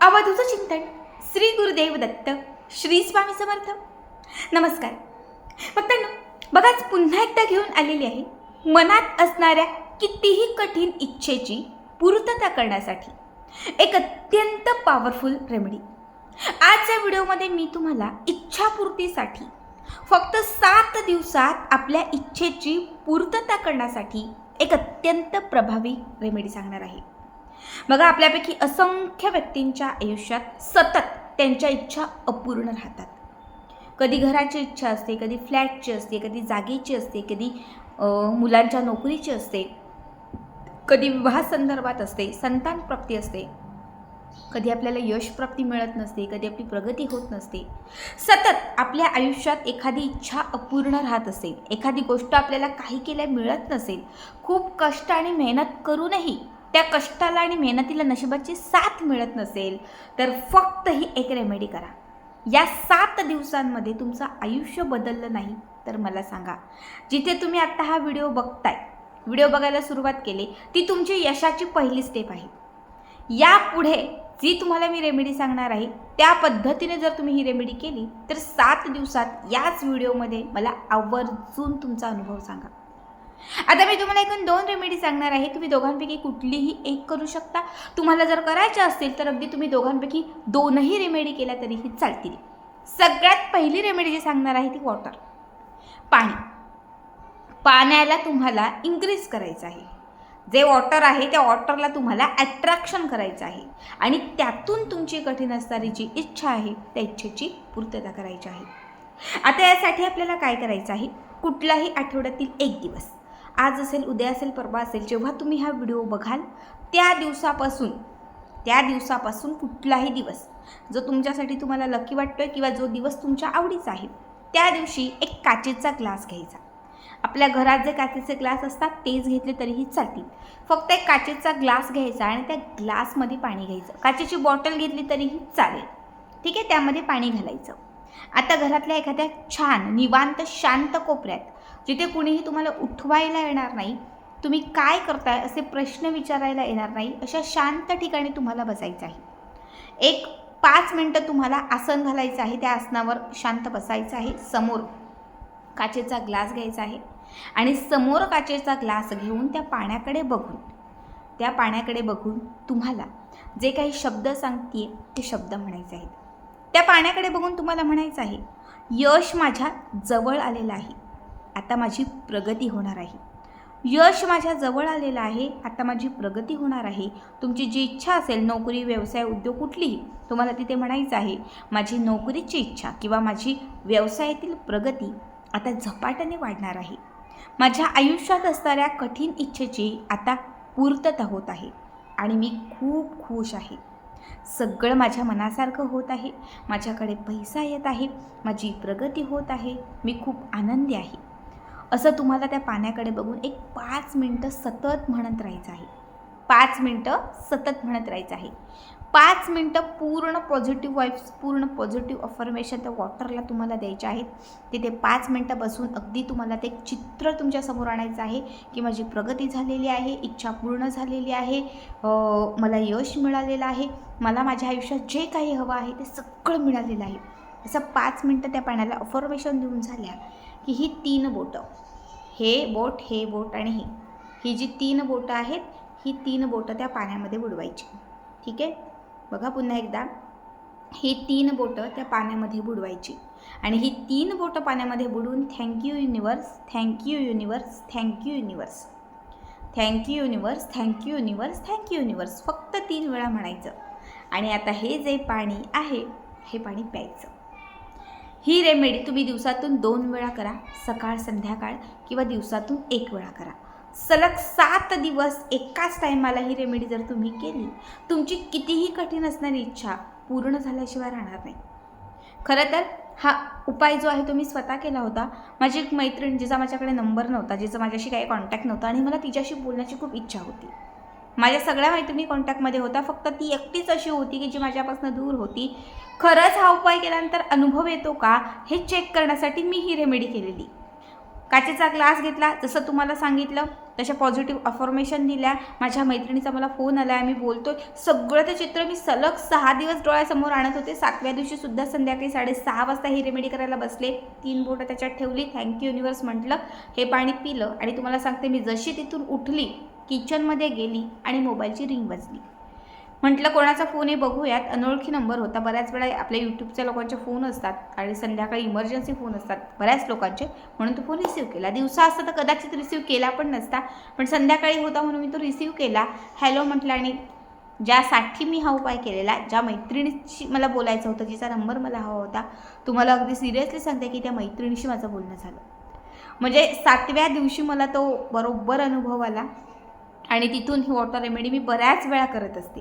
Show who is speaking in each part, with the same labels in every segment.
Speaker 1: अवधूचं चिंतन श्री गुरुदेव दत्त श्री स्वामी समर्थ. नमस्कार. भक्तांनो बघाच पुन्हा एकदा घेऊन आलेली आहे मनात असणाऱ्या कितीही कठीण इच्छेची पूर्तता करण्यासाठी एक अत्यंत पॉवरफुल रेमेडी आजच्या व्हिडिओमध्ये मी तुम्हाला इच्छापूर्तीसाठी फक्त सात दिवसात आपल्या इच्छेची पूर्तता करण्यासाठी एक अत्यंत प्रभावी रेमेडी सांगणार आहे. बघा आपल्यापैकी असंख्य व्यक्तींच्या आयुष्यात सतत त्यांच्या इच्छा अपूर्ण राहतात. कधी घराची इच्छा असते कधी फ्लॅटची असते कधी जागेची असते कधी मुलांच्या नोकरीची असते कधी विवाहासंदर्भात असते संतान प्राप्ती असते कधी आपल्याला यशप्राप्ती मिळत नसते कधी आपली प्रगती होत नसते. सतत आपल्या आयुष्यात एखादी इच्छा अपूर्ण राहत असेल एखादी गोष्ट आपल्याला काही केल्या मिळत नसेल खूप कष्ट आणि मेहनत करूनही त्या कष्टाला आणि मेहनतीला नशिबाची साथ मिळत नसेल तर फक्त ही एक रेमेडी करा. या सात दिवसांमध्ये तुमचं आयुष्य बदललं नाही तर मला सांगा. जिथे तुम्ही आत्ता हा व्हिडिओ बघताय व्हिडिओ बघायला सुरुवात केली ती तुमची यशाची पहिली स्टेप आहे. यापुढे जी तुम्हाला मी रेमेडी सांगणार आहे त्या पद्धतीने जर तुम्ही ही रेमेडी केली तर सात दिवसात याच व्हिडिओमध्ये मला आवर्जून तुमचा अनुभव सांगा. आता मी तुम्हाला एकूण दोन रेमेडी सांगणार आहे. तुम्ही दोघांपैकी कुठलीही एक करू शकता. तुम्हाला जर करायच्या असतील तर अगदी तुम्ही दोघांपैकी दोनही रेमेडी केल्या तरीही चालतील. सगळ्यात पहिली रेमेडी जी सांगणार आहे ती वॉटर पाणी. पाण्याला तुम्हाला इन्क्रीज करायचं आहे. जे वॉटर आहे त्या वॉटरला तुम्हाला ॲट्रॅक्शन करायचं आहे. आणि त्यातून तुमची कठीण असणारी जी इच्छा आहे त्या इच्छेची पूर्तता करायची आहे. आता यासाठी आपल्याला काय करायचं आहे? कुठलाही आठवड्यातील एक दिवस. आज असेल उद्या असेल परवा असेल जेव्हा तुम्ही हा व्हिडिओ बघाल त्या दिवसापासून त्या दिवसापासून कुठलाही दिवस जो तुमच्यासाठी तुम्हाला लकी आहे किंवा जो दिवस तुमच्या आवडीचा आहे त्या दिवशी एक काचेचा ग्लास घ्यायचा. आपल्या घरात जे काचेचे ग्लास असतात तेच घेतले तरीही चालतील. फक्त एक काचेचा ग्लास घ्यायचा आणि त्या ग्लासमध्ये पाणी घ्यायचं. काचेची बॉटल घेतली तरीही चालेल. ठीक आहे? त्यामध्ये पाणी घालायचं. आता घरातल्या एखाद्या छान निवांत शांत कोपऱ्यात जिथे कुणीही तुम्हाला उठवायला येणार नाही तुम्ही काय करताय असे प्रश्न विचारायला येणार नाही अशा शांत ठिकाणी तुम्हाला बसायचं आहे. एक पाच मिनटं तुम्हाला आसन घालायचं आहे त्या आसनावर शांत बसायचं आहे. समोर काचेचा ग्लास घ्यायचा आहे आणि समोर काचेचा ग्लास घेऊन त्या पाण्याकडे बघून त्या पाण्याकडे बघून तुम्हाला जे काही शब्द सांगते ते शब्द म्हणायचे आहेत. त्या पाण्याकडे बघून तुम्हाला म्हणायचं आहे यश माझ्या जवळ आलेलं आहे. आता माझी प्रगती होणार आहे. यश माझ्या जवळ आलेलं आहे आता माझी प्रगती होणार आहे. तुमची जी इच्छा असेल नोकरी व्यवसाय उद्योग कुठलीही तुम्हाला तिथे म्हणायचं आहे माझी नोकरीची इच्छा किंवा माझी व्यवसायातील प्रगती आता झपाट्याने वाढणार आहे. माझ्या आयुष्यात असणाऱ्या कठीण इच्छेची आता पूर्तता होत आहे आणि मी खूप खुश आहे. सगळं माझ्या मनासारखं होत आहे. माझ्याकडे पैसा येत आहे. माझी प्रगती होत आहे. मी खूप आनंदी आहे. असं तुम्हाला त्या पाण्याकडे बघून एक पाच मिनटं सतत म्हणत राहायचं आहे. पाच मिनटं सतत म्हणत राहायचं आहे. पाच मिनटं पूर्ण पॉझिटिव्ह वाईब्स पूर्ण पॉझिटिव्ह अफर्मेशन त्या वॉटरला तुम्हाला द्यायचे आहेत. तिथे पाच मिनटं बसून अगदी तुम्हाला ते एक चित्र तुमच्यासमोर आणायचं आहे की माझी प्रगती झालेली आहे इच्छा पूर्ण झालेली आहे मला यश मिळालेलं आहे मला माझ्या आयुष्यात जे काही हवं आहे ते सगळं मिळालेलं आहे. असं पाच मिनटं त्या पाण्याला अफर्मेशन देऊन झाल्या की ही तीन बोटं. हे बोट हे बोट आणि ही. ही जी तीन बोटं आहेत ही तीन बोटं त्या पाण्यामध्ये बुडवायची. ठीक आहे? बघा पुन्हा एकदा. ही तीन बोटं त्या पाण्यामध्ये बुडवायची. आणि ही तीन बोटं पाण्यामध्ये बुडवून thank you universe thank you universe thank you universe thank you universe thank you universe thank you universe फक्त तीन वेळा म्हणायचं. आणि आता हे जे पाणी आहे हे पाणी प्यायचं. ही रेमेडी तुम्ही दिवसातून दोन वेळा करा सकाळ संध्याकाळ किंवा दिवसातून एक वेळा करा. सलग सात दिवस एकाच टायमाला ही रेमेडी जर तुम्ही केली तुमची कितीही कठीण असणारी इच्छा पूर्ण झाल्याशिवाय राहणार नाही. खरं तर हा उपाय जो आहे तो मी स्वतः केला होता. माझी एक मैत्रीण जिचा माझ्याकडे नंबर नव्हता जिचा माझ्याशी काही कॉन्टॅक्ट नव्हता आणि मला तिच्याशी बोलण्याची खूप इच्छा होती. माझ्या सगळ्या मैत्रिणी कॉन्टॅक्टमध्ये होता. फक्त ती एकटीच अशी होती की जी माझ्यापासून दूर होती. खरंच हा उपाय केल्यानंतर अनुभव येतो का? हे चेक करण्यासाठी मी ही रेमेडी केलेली. काचेचा ग्लास घेतला. जसं तुम्हाला सांगितलं तशा पॉझिटिव्ह अफॉर्मेशन दिल्या. माझ्या मैत्रिणीचा मला फोन आला आहे मी बोलतो सगळं ते चित्र मी सलग सहा दिवस डोळ्यासमोर आणत होते. सातव्या दिवशीसुद्धा संध्याकाळी साडेसहा वाजता ही रेमेडी करायला बसले. तीन बोटं त्याच्यात ठेवली. थँक्यू युनिवर्स म्हटलं. हे पाणी पिलं. आणि तुम्हाला सांगते मी जशी तिथून उठली किचनमध्ये गेली आणि मोबाईलची रिंग वाजली. म्हटलं कोणाचा फोन आहे बघूयात. अनोळखी नंबर होता. बऱ्याच वेळा आपल्या यूट्यूबच्या लोकांचे फोन असतात आणि संध्याकाळी इमर्जन्सी फोन असतात. बऱ्याच लोकांचे. म्हणून तो फोन रिसीव्ह केला. दिवसा असता तर कदाचित रिसीव्ह केला पण नसता. पण संध्याकाळी होता म्हणून मी तो रिसीव्ह केला. हॅलो म्हटलं आणि ज्यासाठी मी हा उपाय केलेला ज्या मैत्रिणीशी मला बोलायचं होतं जिचा नंबर मला हवा होता तुम्हाला अगदी सिरियसली सांगते की त्या मैत्रिणीशी माझं बोलणं झालं. म्हणजे सातव्या दिवशी मला तो बरोबर अनुभव आला. आणि तिथून ही वॉटर रेमेडी मी बऱ्याच वेळा करत असते.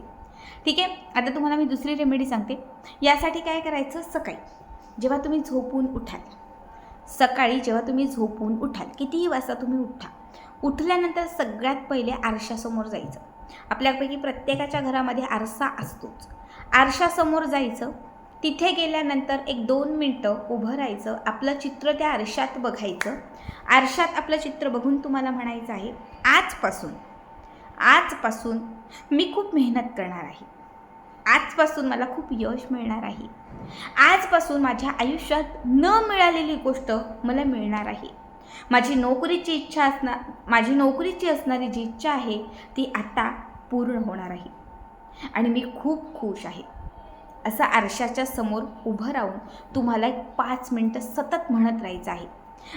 Speaker 1: ठीक आहे? आता तुम्हाला मी दुसरी रेमेडी सांगते. यासाठी काय करायचं? सकाळी. जेव्हा तुम्ही झोपून उठाल. सकाळी जेव्हा तुम्ही झोपून उठाल कितीही वाजता तुम्ही उठा. उठल्यानंतर सगळ्यात पहिले आरशासमोर जायचं. आपल्यापैकी प्रत्येकाच्या घरामध्ये आरसा असतोच. आरशासमोर जायचं. तिथे गेल्यानंतर एक दोन मिनटं उभं राहायचं. आपलं चित्र त्या आरशात बघायचं. आरशात आपलं चित्र बघून तुम्हाला म्हणायचं आहे आजपासून आजपासून मी खूप मेहनत करणार आहे. आजपासून मला खूप यश मिळणार आहे. आजपासून माझ्या आयुष्यात न मिळालेली गोष्ट मला मिळणार आहे. माझी नोकरीची इच्छा असणार माझी नोकरीची असणारी जी इच्छा आहे ती आता पूर्ण होणार आहे. आणि मी खूप खुश आहे. असं आरशाच्या समोर उभं राहून तुम्हाला एक पाच मिनटं सतत म्हणत राहायचं आहे.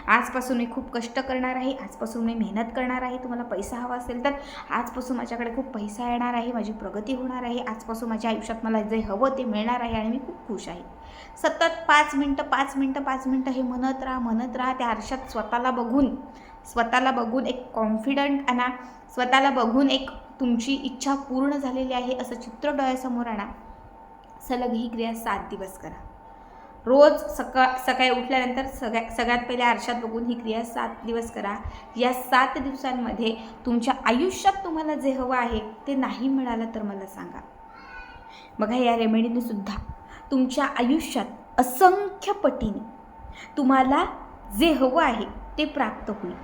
Speaker 1: आजपासून मी खूप कष्ट करणार आहे आजपासून मी मेहनत करणार आहे तुम्हाला पैसा हवा असेल तर आजपासून माझ्याकडे खूप पैसा येणार आहे माझी प्रगती होणार आहे आजपासून माझ्या आयुष्यात मला जे हवं ते मिळणार आहे आणि मी खूप खुश आहे. सतत पाच मिनटं पाच मिनटं पाच मिनटं हे म्हणत राहा म्हणत राहा त्या आरशात स्वतःला बघून स्वतःला बघून एक कॉन्फिडंट आणा स्वतःला बघून एक तुमची इच्छा पूर्ण झालेली आहे असं चित्र डोळ्यासमोर आणा. सलग ही क्रिया सात दिवस करा. रोज सकाळ सकाळी उठल्यानंतर सगळ्या सगळ्यात पहिले आरशात बघून ही क्रिया सात दिवस करा. या सात दिवसांमध्ये तुमच्या आयुष्यात तुम्हाला जे हवं आहे ते नाही मिळालं तर मला सांगा. बघा या रेमेडीने सुद्धा तुमच्या आयुष्यात असंख्य पटीने तुम्हाला जे हवं आहे ते प्राप्त होईल.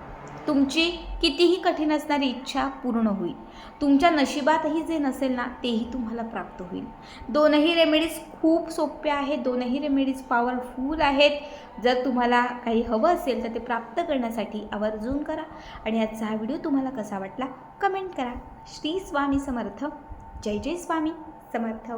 Speaker 1: तुमची कितीही कठीण असणारी इच्छा पूर्ण होईल. तुमच्या नशिबातही जे नसेल ना तेही तुम्हाला प्राप्त होईल. दोनही रेमेडीज खूप सोप्या आहेत दोनही रेमेडीज पॉवरफुल आहेत. जर तुम्हाला काही हवं असेल तर ते प्राप्त करण्यासाठी आवर्जून करा. आणि आजचा हा व्हिडिओ तुम्हाला कसा वाटला कमेंट करा. श्री स्वामी समर्थ. जय जय स्वामी. समर्थ.